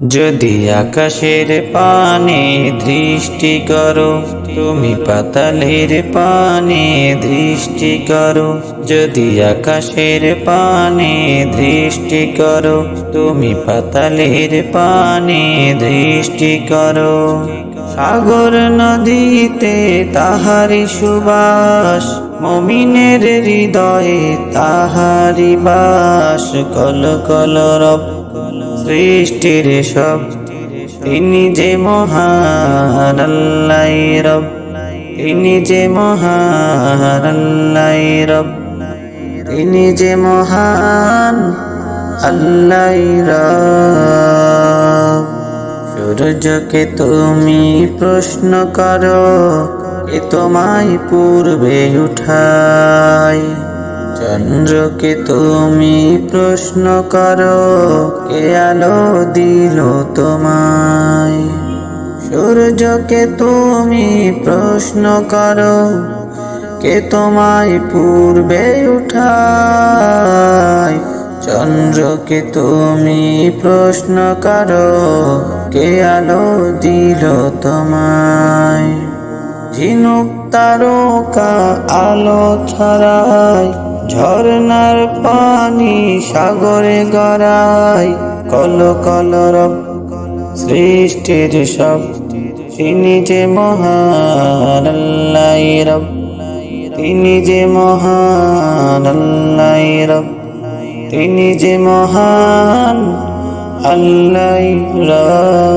যদি আকাশের পানে দৃষ্টি করো, তুমি পাতালের পানে দৃষ্টি করো। যদি আকাশের পানে দৃষ্টি করো, তুমি পাতালের পানে দৃষ্টি করো। সাগর নদীতে তাহারি সুবাস, মমিনের হৃদয়ে তাহারি বাস। কল কল রব সৃষ্টির সব। তিনি যে মহান রব। তিনি যে মহান রব। তিনি যে মহান, আল্লাহ রব। সূর্যকে তুমি প্রশ্ন করো, এ তোমায় পূর্বে উঠাই। চন্দ্রকে তুমি প্রশ্ন করো, কে আলো দিল তোমায়? সূর্যকে তুমি প্রশ্ন করো, কে তোমায় পূর্বে উঠায়? চন্দ্রকে তুমি প্রশ্ন করো, কে আলো দিল তোমায়? ঝিনুক তারকা আলো ছড়ায় ঝর্নার পানি সাগরে গড়ায় কল কল রব সৃষ্টির সব। তিনি যে মহান রব। তিনি যে মহান রব। তিনি যে মহান আল্লাহ রব।